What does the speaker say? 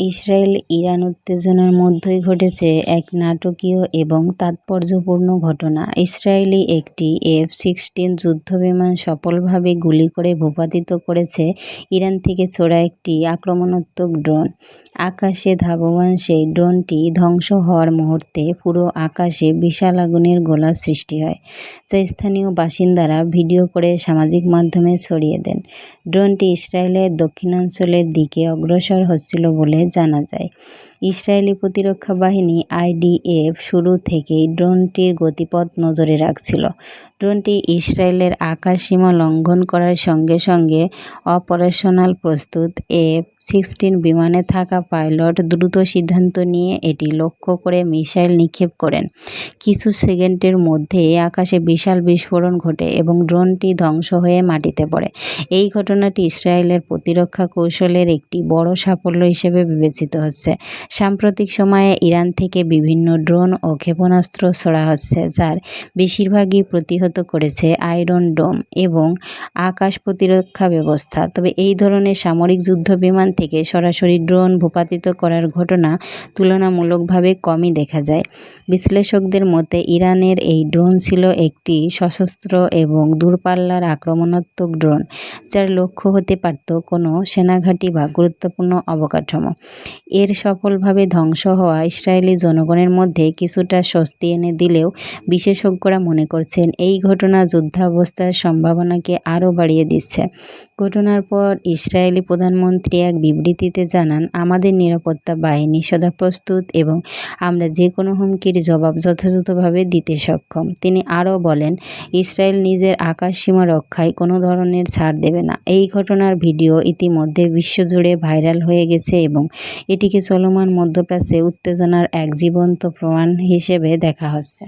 Israel Iran উত্তেজনার মধ্যেই ঘটেছে এক নাটকীয় এবং তাৎপর্যপূর্ণ ঘটনা। ইসরায়েলি একটি এফ সিক্সটিন যুদ্ধবিমান সফলভাবে গুলি করে ভূপাতিত করেছে ইরান থেকে ছোড়া একটি আক্রমণাত্মক ড্রোন। আকাশে ধাবমান সেই ড্রোনটি ধ্বংস হওয়ার মুহূর্তে পুরো আকাশে বিশাল আগুনের গোলার সৃষ্টি হয়, যা স্থানীয় বাসিন্দারা ভিডিও করে সামাজিক মাধ্যমে ছড়িয়ে দেন। ড্রোনটি ইসরায়েলের দক্ষিণাঞ্চলের দিকে অগ্রসর হচ্ছিল বলে জানা যায়। ইসরায়েলি প্রতিরক্ষা বাহিনী আইডিএফ শুরু থেকেই ড্রোনটির গতিপথ নজরে রাখছিল। ড্রোনটি ইসরায়েলের আকাশ সীমা লঙ্ঘন করার সঙ্গে সঙ্গে অপারেশনাল প্রস্তুত এফ সিক্সটিন বিমানে থাকা পাইলট দ্রুত সিদ্ধান্ত নিয়ে এটি লক্ষ্য করে মিসাইল নিক্ষেপ করেন। কিছু সেকেন্ডের মধ্যে আকাশে বিশাল বিস্ফোরণ ঘটে এবং ড্রোনটি ধ্বংস হয়ে মাটিতে পড়ে। এই ঘটনাটি ইসরায়েলের প্রতিরক্ষা কৌশলের একটি বড় সাফল্য হিসেবে বিবেচিত হচ্ছে। সাম্প্রতিক সময়ে ইরান থেকে বিভিন্ন ড্রোন ও ক্ষেপণাস্ত্র ছোড়া হচ্ছে, যার বেশিরভাগই প্রতিহত করেছে আয়রন ডোম এবং আকাশ প্রতিরক্ষা ব্যবস্থা। তবে এই ধরনের সামরিক যুদ্ধ বিমান থেকে সরাসরি ড্রোন ভূপাতিত করার ঘটনা তুলনামূলকভাবে কমই দেখা যায়। বিশ্লেষকদের মতে, ইরানের এই ড্রোন ছিল একটি সশস্ত্র এবং দূরপাল্লার আক্রমণাত্মক ড্রোন, যার লক্ষ্য হতে পারত কোনো সেনাঘাঁটি বা গুরুত্বপূর্ণ অবকাঠামো। এর সফলভাবে ধ্বংস হওয়া ইসরায়েলি জনগণের মধ্যে কিছুটা স্বস্তি এনে দিলেও বিশেষজ্ঞরা মনে করছেন, এই ঘটনা যুদ্ধাবস্থার সম্ভাবনাকে আরও বাড়িয়ে দিচ্ছে। ঘটনার পর ইসরায়েলি প্রধানমন্ত্রী এক বিবৃতিতে জানান, আমাদের নিরাপত্তা বাহিনী সদা প্রস্তুত এবং আমরা যে কোনো হুমকির জবাব যথাযথভাবে দিতে সক্ষম। তিনি আরও বলেন, ইসরায়েল নিজের আকাশ সীমা রক্ষায় কোনো ধরনের ছাড় দেবে না। এই ঘটনার ভিডিও ইতিমধ্যে বিশ্বজুড়ে ভাইরাল হয়ে গেছে এবং এটিকে চলমান মধ্যপ্রাচ্যে উত্তেজনার এক জীবন্ত প্রমাণ হিসেবে দেখা হচ্ছে।